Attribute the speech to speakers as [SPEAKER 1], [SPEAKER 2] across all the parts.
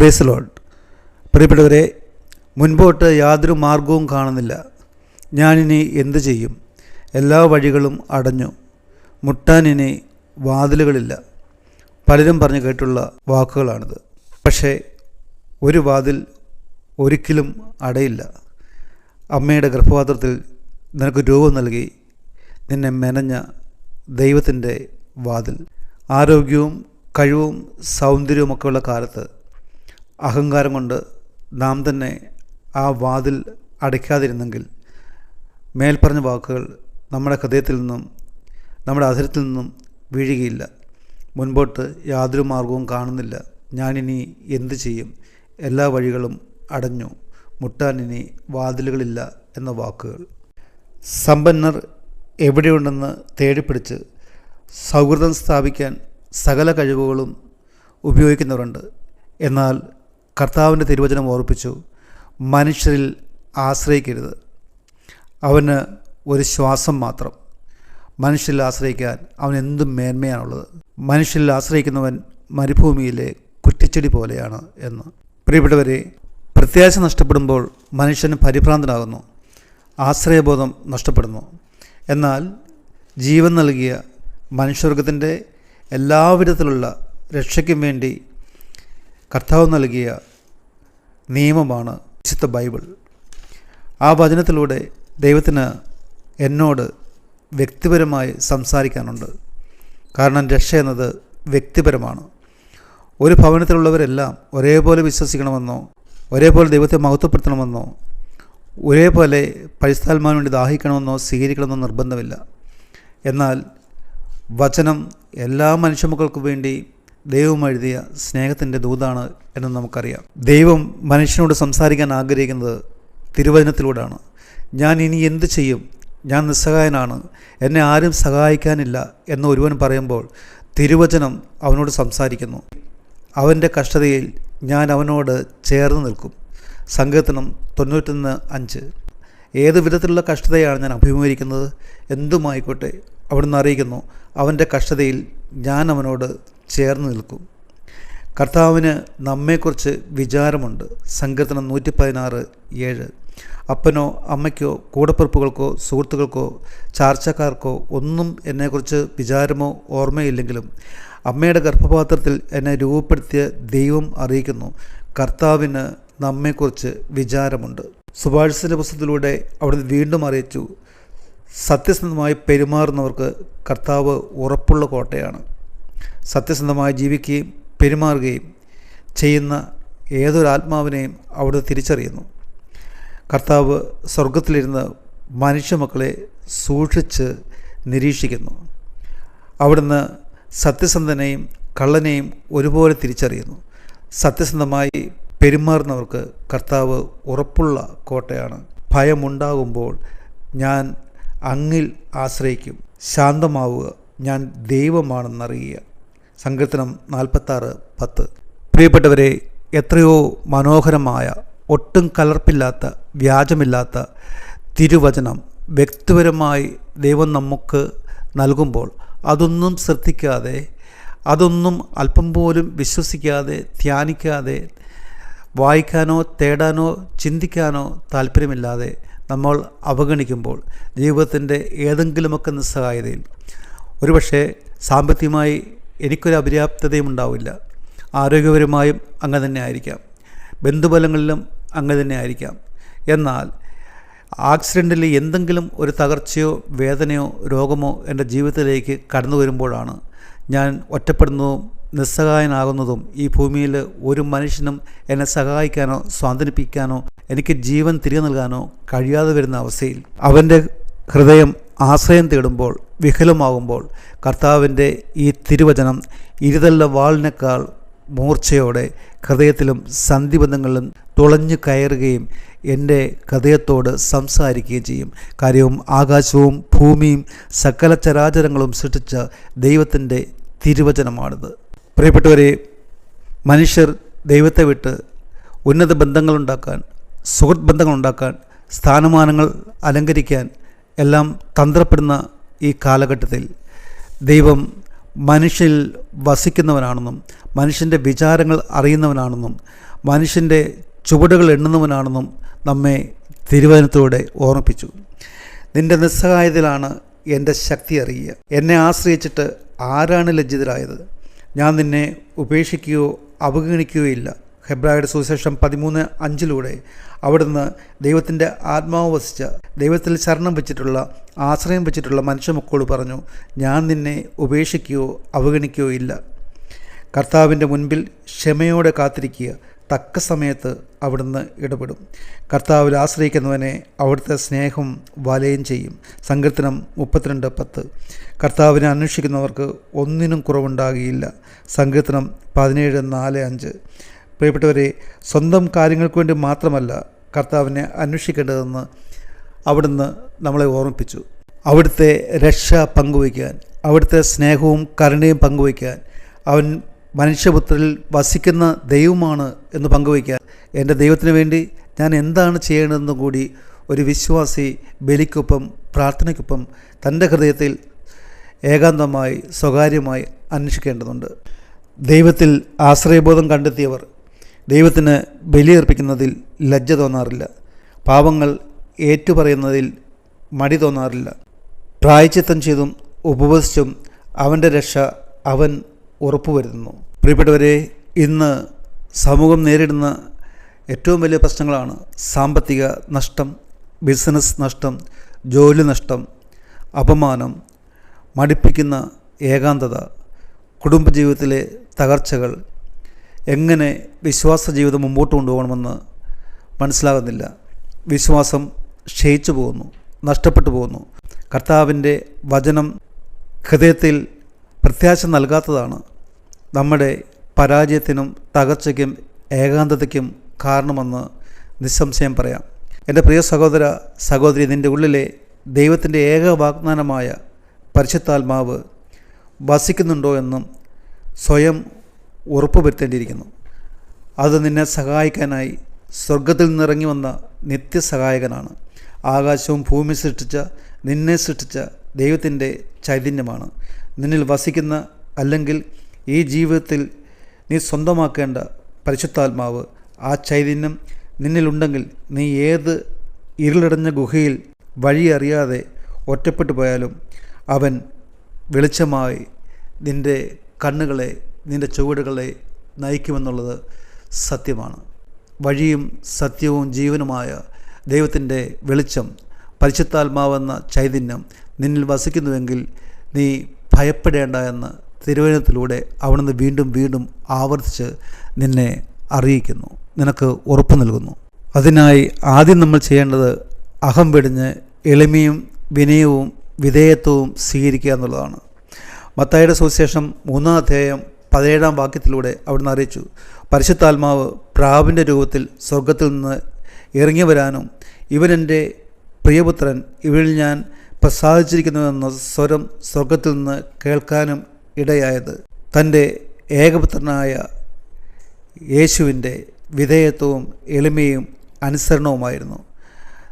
[SPEAKER 1] Praise load പ്രിയപ്പെട്ടവരെ മുൻപോട്ട് യാതൊരു മാർഗവും കാണുന്നില്ല. ഞാനിനി എന്തു ചെയ്യും? എല്ലാ വഴികളും അടഞ്ഞു. മുട്ടാനിനി വാതിലുകളില്ല. പലരും പറഞ്ഞു കേട്ടുള്ള വാക്കുകളാണിത്. പക്ഷേ ഒരു വാതിൽ ഒരിക്കലും അടയില്ല. അമ്മയുടെ ഗർഭപാത്രത്തിൽ നിനക്ക് രൂപം നൽകി. നിന്നെ മെനഞ്ഞ ദൈവത്തിന്റെ വാതിൽ. ആരോഗ്യവും കഴിവും സൗന്ദര്യവുമൊക്കെയുള്ള കാലത്ത് അഹങ്കാരം കൊണ്ട് നാം തന്നെ ആ വാതിൽ അടയ്ക്കാതിരുന്നെങ്കിൽ മേൽപ്പറഞ്ഞ വാക്കുകൾ നമ്മുടെ ഹൃദയത്തിൽ നിന്നും നമ്മുടെ അധരത്തിൽ നിന്നും വീഴുകയില്ല. മുൻപോട്ട് യാതൊരു മാർഗവും കാണുന്നില്ല. ഞാനിനി എന്തു ചെയ്യും? എല്ലാ വഴികളും അടഞ്ഞു. മുട്ടാനിനി വാതിലുകളില്ല എന്ന വാക്കുകൾ. സമ്പന്നർ എവിടെയുണ്ടെന്ന് തേടിപ്പിടിച്ച് സൗഹൃദം സ്ഥാപിക്കാൻ സകല കഴിവുകളും ഉപയോഗിക്കുന്നവരുണ്ട്. എന്നാൽ കർത്താവിന്റെ തിരുവചനം ഓർപ്പിച്ചു മനുഷ്യരിൽ ആശ്രയിക്കരുത്. അവന് ഒരു ശ്വാസം മാത്രം. മനുഷ്യരിൽ ആശ്രയിക്കാൻ അവൻ എന്തും മേന്മയാണുള്ളത്. മനുഷ്യരിൽ ആശ്രയിക്കുന്നവൻ മരുഭൂമിയിലെ കുറ്റിച്ചെടി പോലെയാണ് എന്ന്. പ്രിയപ്പെട്ടവരെ പ്രത്യാശ നഷ്ടപ്പെടുമ്പോൾ മനുഷ്യന് പരിഭ്രാന്തനാകുന്നു. ആശ്രയബോധം നഷ്ടപ്പെടുന്നു. എന്നാൽ ജീവൻ നൽകിയ മനുഷ്യവർഗത്തിന്റെ എല്ലാവിധത്തിലുള്ള രക്ഷയ്ക്കും വേണ്ടി കർത്താവ് നൽകിയ നിയമമാണ് വിശുദ്ധ ബൈബിൾ. ആ വചനത്തിലൂടെ ദൈവത്തിന് എന്നോട് വ്യക്തിപരമായി സംസാരിക്കാനുണ്ട്. കാരണം രക്ഷ എന്നത് വ്യക്തിപരമാണ്. ഒരു ഭവനത്തിലുള്ളവരെല്ലാം ഒരേപോലെ വിശ്വസിക്കണമെന്നോ ഒരേപോലെ ദൈവത്തെ മഹത്വപ്പെടുത്തണമെന്നോ ഒരേപോലെ പരിസ്ഥാത്മാവിന് വേണ്ടി ദാഹിക്കണമെന്നോ സ്വീകരിക്കണമെന്നോ നിർബന്ധമില്ല. എന്നാൽ വചനം എല്ലാ മനുഷ്യമക്കൾക്കും വേണ്ടി ദൈവം എഴുതിയ സ്നേഹത്തിന്റെ ദൂതാണ് എന്ന് നമുക്കറിയാം. ദൈവം മനുഷ്യനോട് സംസാരിക്കാൻ ആഗ്രഹിക്കുന്നത് തിരുവചനത്തിലൂടെയാണ്. ഞാൻ ഇനി എന്ത് ചെയ്യും? ഞാൻ നിസ്സഹായനാണ്. എന്നെ ആരും സഹായിക്കാനില്ല എന്ന് ഒരുവൻ പറയുമ്പോൾ തിരുവചനം അവനോട് സംസാരിക്കുന്നു. അവന്റെ കഷ്ടതയിൽ ഞാൻ അവനോട് ചേർന്ന് നിൽക്കും. സങ്കീർത്തനം തൊണ്ണൂറ്റൊന്ന് അഞ്ച്. ഏത് വിധത്തിലുള്ള കഷ്ടതയാണ് ഞാൻ അഭിമുഖീകരിക്കുന്നത്? എന്തുമായിക്കോട്ടെ? അവിടുന്ന് അറിയിക്കുന്നു അവന്റെ കഷ്ടതയിൽ ഞാൻ അവനോട് ചേർന്ന് നിൽക്കും. കർത്താവിന് നമ്മെക്കുറിച്ച് വിചാരമുണ്ട്. സങ്കീർത്തനം നൂറ്റി പതിനാറ് ഏഴ്. അപ്പനോ അമ്മയ്ക്കോ കൂടപ്പിറപ്പുകൾക്കോ സുഹൃത്തുക്കൾക്കോ ചാർച്ചക്കാർക്കോ ഒന്നും എന്നെക്കുറിച്ച് വിചാരമോ ഓർമ്മയില്ലെങ്കിലും അമ്മയുടെ ഗർഭപാത്രത്തിൽ എന്നെ രൂപപ്പെടുത്തിയ ദൈവം അറിയിക്കുന്നു. കർത്താവിന് നമ്മെക്കുറിച്ച് വിചാരമുണ്ട്. സുഭാഷിസിന്റെ പുസ്തകത്തിലൂടെ അവിടുന്ന് വീണ്ടും അറിയിച്ചു. സത്യസന്ധമായി പെരുമാറുന്നവർക്ക് കർത്താവ് ഉറപ്പുള്ള കോട്ടയാണ്. സത്യസന്ധമായി ജീവിക്കുകയും പെരുമാറുകയും ചെയ്യുന്ന ഏതൊരു ആത്മാവിനെയും അവിടെ തിരിച്ചറിയുന്നു. കർത്താവ് സ്വർഗത്തിലിരുന്ന് മനുഷ്യമക്കളെ സൂക്ഷിച്ച് നിരീക്ഷിക്കുന്നു. അവിടുന്ന് സത്യസന്ധനെയും കള്ളനെയും ഒരുപോലെ തിരിച്ചറിയുന്നു. സത്യസന്ധമായി പെരുമാറുന്നവർക്ക് കർത്താവ് ഉറപ്പുള്ള കോട്ടയാണ്. ഭയമുണ്ടാകുമ്പോൾ ഞാൻ അങ്ങിൽ ആശ്രയിക്കും. ശാന്തമാവുക ഞാൻ ദൈവമാണെന്നറിയുക. സങ്കീർത്തനം നാൽപ്പത്താറ് പത്ത്. പ്രിയപ്പെട്ടവരെ എത്രയോ മനോഹരമായ ഒട്ടും കലർപ്പില്ലാത്ത വ്യാജമില്ലാത്ത തിരുവചനം വ്യക്തിപരമായി ദൈവം നമുക്ക് നൽകുമ്പോൾ അതൊന്നും ശ്രദ്ധിക്കാതെ അതൊന്നും അല്പം പോലും വിശ്വസിക്കാതെ ധ്യാനിക്കാതെ വായിക്കാനോ തേടാനോ ചിന്തിക്കാനോ താല്പര്യമില്ലാതെ നമ്മൾ അവഗണിക്കുമ്പോൾ ജീവിതത്തിന്റെ ഏതെങ്കിലുമൊക്കെ നിസ്സഹായതയിൽ ഒരുപക്ഷെ സാമ്പത്തികമായി എനിക്കൊരു അപര്യാപ്തതയും ഉണ്ടാവില്ല. ആരോഗ്യപരമായും അങ്ങനെ തന്നെ ആയിരിക്കാം. ബന്ധുബലങ്ങളിലും അങ്ങനെ തന്നെ ആയിരിക്കാം. എന്നാൽ ആക്സിഡന്റിൽ എന്തെങ്കിലും ഒരു തകർച്ചയോ വേദനയോ രോഗമോ എന്റെ ജീവിതത്തിലേക്ക് കടന്നു വരുമ്പോഴാണ് ഞാൻ ഒറ്റപ്പെടുന്നതും നിസ്സഹായനാകുന്നതും ഈ ഭൂമിയിൽ ഒരു മനുഷ്യനും എന്നെ സഹായിക്കാനോ സ്വാന്തനിപ്പിക്കാനോ എനിക്ക് ജീവൻ തിരികെ നൽകാനോ കഴിയാതെ വരുന്ന അവസ്ഥയിൽ അവന്റെ ഹൃദയം ആശ്രയം തേടുമ്പോൾ വിഹലമാകുമ്പോൾ കർത്താവിന്റെ ഈ തിരുവചനം ഇരുതല്ല വാളിനേക്കാൾ മൂർച്ചയോടെ ഹൃദയത്തിലും സന്ധിബന്ധങ്ങളിലും തുളഞ്ഞു കയറുകയും എന്റെ ഹൃദയത്തോട് സംസാരിക്കുകയും ചെയ്യും. കാര്യവും ആകാശവും ഭൂമിയും സകല ചരാചരങ്ങളും സൃഷ്ടിച്ച ദൈവത്തിന്റെ തിരുവചനമാണിത്. പ്രിയപ്പെട്ടവരെ മനുഷ്യർ ദൈവത്തെ വിട്ട് ഉന്നത ബന്ധങ്ങളുണ്ടാക്കാൻ സുഹൃത്ത് ബന്ധങ്ങളുണ്ടാക്കാൻ സ്ഥാനമാനങ്ങൾ അലങ്കരിക്കാൻ എല്ലാം തന്ത്രപ്പെടുന്ന ഈ കാലഘട്ടത്തിൽ ദൈവം മനുഷ്യൽ വസിക്കുന്നവനാണെന്നും മനുഷ്യന്റെ വിചാരങ്ങൾ അറിയുന്നവനാണെന്നും മനുഷ്യന്റെ ചുവടുകൾ എണ്ണുന്നവനാണെന്നും നമ്മെ തിരുവചനത്തോടെ ഓർമ്മിപ്പിച്ചു. നിന്റെ നിസ്സഹായത്തിലാണ് എന്റെ ശക്തി അറിയുക. എന്നെ ആശ്രയിച്ചിട്ട് ആരാണ് ലജ്ജിതരായത്? ഞാൻ നിന്നെ ഉപേക്ഷിക്കുകയോ അവഗണിക്കുകയോ ഇല്ല. ഹെബ്രായുടെ സുവിശേഷം പതിമൂന്ന് അഞ്ചിലൂടെ അവിടുന്ന് ദൈവത്തിന്റെ ആത്മാവ് വസിച്ച ദൈവത്തിൽ ശരണം വെച്ചിട്ടുള്ള ആശ്രയം വെച്ചിട്ടുള്ള മനുഷ്യ മനുഷ്യമക്കളോട് പറഞ്ഞു ഞാൻ നിന്നെ ഉപേക്ഷിക്കുകയോ അവഗണിക്കുകയോ ഇല്ല. കർത്താവിന്റെ മുൻപിൽ ക്ഷമയോടെ കാത്തിരിക്കുക. തക്ക സമയത്ത് അവിടുന്ന് ഇടപെടും. കർത്താവിൽ ആശ്രയിക്കുന്നവനെ അവിടുത്തെ സ്നേഹം വലയം ചെയ്യും. സങ്കീർത്തനം മുപ്പത്തിരണ്ട് പത്ത്. കർത്താവിനെ അന്വേഷിക്കുന്നവർക്ക് ഒന്നിനും കുറവുണ്ടാകുകയില്ല. സങ്കീർത്തനം പതിനേഴ് നാല് അഞ്ച്. പ്രിയപ്പെട്ടവരെ സ്വന്തം കാര്യങ്ങൾക്ക് വേണ്ടി മാത്രമല്ല കർത്താവിനെ അന്വേഷിക്കേണ്ടതെന്ന് അവിടുന്ന് നമ്മളെ ഓർമ്മിപ്പിച്ചു. അവിടുത്തെ രക്ഷ പങ്കുവയ്ക്കാൻ അവിടുത്തെ സ്നേഹവും കരുണയും പങ്കുവയ്ക്കാൻ അവൻ മനുഷ്യപുത്രരിൽ വസിക്കുന്ന ദൈവമാണ് എന്ന് പങ്കുവയ്ക്കാൻ. എന്റെ ദൈവത്തിന് വേണ്ടി ഞാൻ എന്താണ് ചെയ്യേണ്ടതെന്നും കൂടി ഒരു വിശ്വാസി ബലിക്കൊപ്പം പ്രാർത്ഥനയ്ക്കൊപ്പം തന്റെ ഹൃദയത്തിൽ ഏകാന്തമായി സ്വകാര്യമായി അന്വേഷിക്കേണ്ടതുണ്ട്. ദൈവത്തിൽ ആശ്രയബോധം കണ്ടെത്തിയവർ ദൈവത്തിന് ബലിയർപ്പിക്കുന്നതിൽ ലജ്ജ തോന്നാറില്ല. പാപങ്ങൾ ഏറ്റുപറയുന്നതിൽ മടി തോന്നാറില്ല. പ്രായച്ചിത്തം ചെയ്തും ഉപവസിച്ചും അവന്റെ രക്ഷ അവൻ ഉറപ്പുവരുത്തുന്നു. പ്രിയപ്പെട്ടവരെ ഇന്ന് സമൂഹം നേരിടുന്ന ഏറ്റവും വലിയ പ്രശ്നങ്ങളാണ് സാമ്പത്തിക നഷ്ടം ബിസിനസ് നഷ്ടം ജോലി നഷ്ടം അപമാനം മടിപ്പിക്കുന്ന ഏകാന്തത കുടുംബജീവിതത്തിലെ തകർച്ചകൾ എങ്ങനെ വിശ്വാസ ജീവിതം മുമ്പോട്ട് കൊണ്ടുപോകണമെന്ന് മനസ്സിലാകുന്നില്ല. വിശ്വാസം ക്ഷയിച്ചു പോകുന്നു നഷ്ടപ്പെട്ടു പോകുന്നു. കർത്താവിന്റെ വചനം ഹൃദയത്തിൽ പ്രത്യാശ നൽകാത്തതാണ്. നമ്മുടെ പരാജയത്തിനും തകർച്ചയ്ക്കും ഏകാന്തതയ്ക്കും കാരണമെന്ന് നിസ്സംശയം പറയാം. എന്റെ പ്രിയ സഹോദര സഹോദരി നിന്റെ ഉള്ളിലെ ദൈവത്തിന്റെ ഏക വാഗ്ദാനമായ പരിശുദ്ധാത്മാവ് വസിക്കുന്നുണ്ടോ എന്നും സ്വയം ഉറപ്പുവരുത്തേണ്ടിയിരിക്കുന്നു. അത് നിന്നെ സഹായിക്കാനായി സ്വർഗത്തിൽ നിന്നിറങ്ങി വന്ന നിത്യസഹായകനാണ്. ആകാശവും ഭൂമി സൃഷ്ടിച്ച നിന്നെ സൃഷ്ടിച്ച ദൈവത്തിന്റെ ചൈതന്യമാണ്. നിന്നിൽ വസിക്കുന്ന അല്ലെങ്കിൽ ഈ ജീവിതത്തിൽ നീ സ്വന്തമാക്കേണ്ട പരിശുദ്ധാത്മാവ് ആ ചൈതന്യം നിന്നിലുണ്ടെങ്കിൽ നീ ഏത് ഇരുളടഞ്ഞ ഗുഹയിൽ വഴി അറിയാതെ ഒറ്റപ്പെട്ടു പോയാലും അവൻ വെളിച്ചമായി നിന്റെ കണ്ണുകളെ നിന്റെ ചുവടുകളെ നയിക്കുമെന്നുള്ളത് സത്യമാണ്. വഴിയും സത്യവും ജീവനുമായ ദൈവത്തിന്റെ വെളിച്ചം പരിശുദ്ധാത്മാവെന്ന ചൈതന്യം നിന്നിൽ വസിക്കുന്നുവെങ്കിൽ നീ ഭയപ്പെടേണ്ട എന്ന് തിരുവനന്തപുരത്തിലൂടെ അവിടുന്ന് വീണ്ടും വീണ്ടും ആവർത്തിച്ച് നിന്നെ അറിയിക്കുന്നു. നിനക്ക് ഉറപ്പ് നൽകുന്നു. അതിനായി ആദ്യം നമ്മൾ ചെയ്യേണ്ടത് അഹം വെടിഞ്ഞ് എളിമയും വിനയവും വിധേയത്വവും സ്വീകരിക്കുക എന്നുള്ളതാണ്. മത്തായുടെ സുവിശേഷം മൂന്നാം അധ്യായം പതിനേഴാം വാക്യത്തിലൂടെ അവിടുന്ന് അറിയിച്ചു. പരിശുദ്ധാത്മാവ് പ്രാവിന്റെ രൂപത്തിൽ സ്വർഗത്തിൽ നിന്ന് ഇറങ്ങി വരാനും ഇവനെന്റെ പ്രിയപുത്രൻ ഇവനിൽ ഞാൻ പ്രസാദിച്ചിരിക്കുന്നുവെന്ന സ്വരം സ്വർഗത്തിൽ നിന്ന് കേൾക്കാനും ഇടയായത്. തന്റെ ഏകപുത്രനായ യേശുവിന്റെ വിധേയത്വവും എളിമയും അനുസരണവുമായിരുന്നു.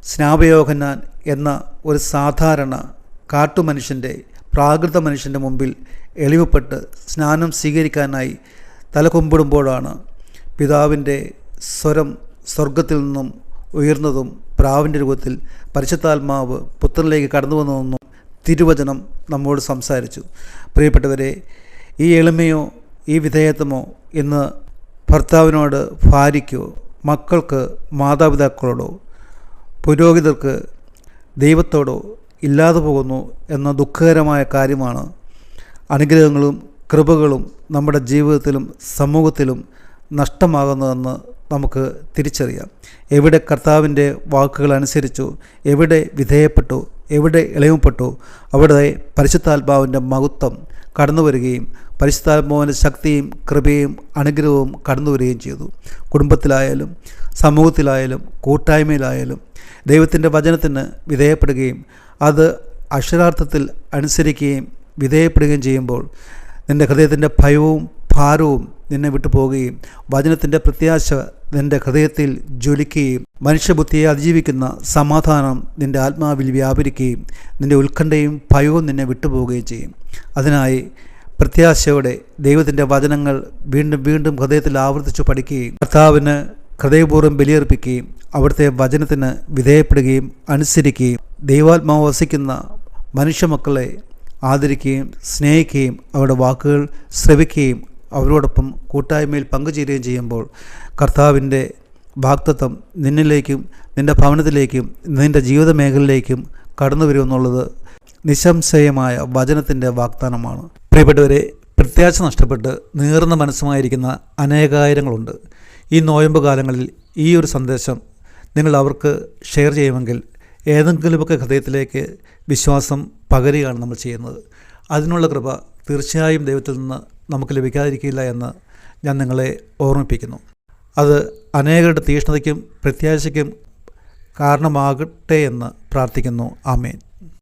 [SPEAKER 1] സ്നാപയോഹന്നാൻ എന്ന ഒരു സാധാരണ കാട്ടുമനുഷ്യന്റെ പ്രാകൃത മനുഷ്യന്റെ മുമ്പിൽ എളിവപ്പെട്ട് സ്നാനം സ്വീകരിക്കാനായി തലകൊമ്പിടുമ്പോഴാണ് പിതാവിന്റെ സ്വരം സ്വർഗത്തിൽ നിന്നും ഉയർന്നതും പ്രാവിന്റെ രൂപത്തിൽ പരിശുദ്ധാത്മാവ് പുത്രനിലേക്ക് കടന്നു വന്നതെന്നും തിരുവചനം നമ്മോട് സംസാരിച്ചു. പ്രിയപ്പെട്ടവരെ ഈ എളിമയോ ഈ വിധേയത്വമോ ഇന്ന് ഭർത്താവിനോട് ഭാര്യയ്ക്കോ മക്കൾക്ക് മാതാപിതാക്കളോടോ പുരോഹിതർക്ക് ദൈവത്തോടോ ഇല്ലാതെ പോകുന്നു എന്ന ദുഃഖകരമായ കാര്യമാണ്. അനുഗ്രഹങ്ങളും കൃപകളും നമ്മുടെ ജീവിതത്തിലും സമൂഹത്തിലും നഷ്ടമാകുന്നതെന്ന് നമുക്ക് തിരിച്ചറിയാം. എവിടെ കർത്താവിന്റെ വാക്കുകൾ അനുസരിച്ചു എവിടെ വിധേയപ്പെട്ടു എവിടെ ഇളയപ്പെട്ടു അവിടെ പരിശുദ്ധാത്മാവിന്റെ മഹത്വം കടന്നു വരികയും പരിശുദ്ധാത്മാവിന്റെ ശക്തിയും കൃപയും അനുഗ്രഹവും കടന്നു വരികയും ചെയ്തു. കുടുംബത്തിലായാലും സമൂഹത്തിലായാലും കൂട്ടായ്മയിലായാലും ദൈവത്തിന്റെ വചനത്തിന് വിധേയപ്പെടുകയും അത് അക്ഷരാർത്ഥത്തിൽ അനുസരിക്കുകയും വിധേയപ്പെടുകയും ചെയ്യുമ്പോൾ നിന്റെ ഹൃദയത്തിന്റെ ഭയവും ഭാരവും നിന്നെ വിട്ടു പോവുകയും വചനത്തിന്റെ പ്രത്യാശ നിന്റെ ഹൃദയത്തിൽ ജ്വലിക്കുകയും മനുഷ്യബുദ്ധിയെ അതിജീവിക്കുന്ന സമാധാനം നിന്റെ ആത്മാവിൽ വ്യാപരിക്കുകയും നിന്റെ ഉത്കണ്ഠയും ഭയവും നിന്നെ വിട്ടുപോവുകയും ചെയ്യും. അതിനായി പ്രത്യാശയോടെ ദൈവത്തിന്റെ വചനങ്ങൾ വീണ്ടും വീണ്ടും ഹൃദയത്തിൽ ആവർത്തിച്ചു പഠിക്കുകയും കർത്താവിന് ഹൃദയപൂർവം ബലിയർപ്പിക്കുകയും അവിടുത്തെ വചനത്തിന് വിധേയപ്പെടുകയും അനുസരിക്കുകയും ദൈവാത്മാവ് വസിക്കുന്ന മനുഷ്യമക്കളെ ആദരിക്കുകയും സ്നേഹിക്കുകയും അവരുടെ വാക്കുകൾ ശ്രവിക്കുകയും അവരോടൊപ്പം കൂട്ടായ്മയിൽ പങ്കുചേരുകയും ചെയ്യുമ്പോൾ കർത്താവിന്റെ വാക്തത്വം നിന്നിലേക്കും നിന്റെ ഭവനത്തിലേക്കും നിന്റെ ജീവിത മേഖലയിലേക്കും കടന്നു വരുമെന്നുള്ളത് നിസ്സംശയമായ വചനത്തിന്റെ വാഗ്ദാനമാണ്. പ്രിയപ്പെട്ടവരെ പ്രത്യാശ നഷ്ടപ്പെട്ട് നീർന്ന മനസ്സുമായിരിക്കുന്ന അനേകായിരങ്ങളുണ്ട്. ഈ നോയമ്പ് കാലങ്ങളിൽ ഈ ഒരു സന്ദേശം നിങ്ങൾ അവർക്ക് ഷെയർ ചെയ്യുമെങ്കിൽ ഏതെങ്കിലുമൊക്കെ ഹൃദയത്തിലേക്ക് വിശ്വാസം പകരുകയാണ് നമ്മൾ ചെയ്യുന്നത്. അതിനുള്ള കൃപ തീർച്ചയായും ദൈവത്തിൽ നിന്ന് നമുക്ക് ലഭിക്കാതിരിക്കില്ല എന്ന് ഞാൻ നിങ്ങളെ ഓർമ്മിപ്പിക്കുന്നു. അത് അനേകരുടെ തീഷ്ണതയ്ക്കും പ്രത്യാശയ്ക്കും കാരണമാകട്ടെ എന്ന് പ്രാർത്ഥിക്കുന്നു. ആമേൻ.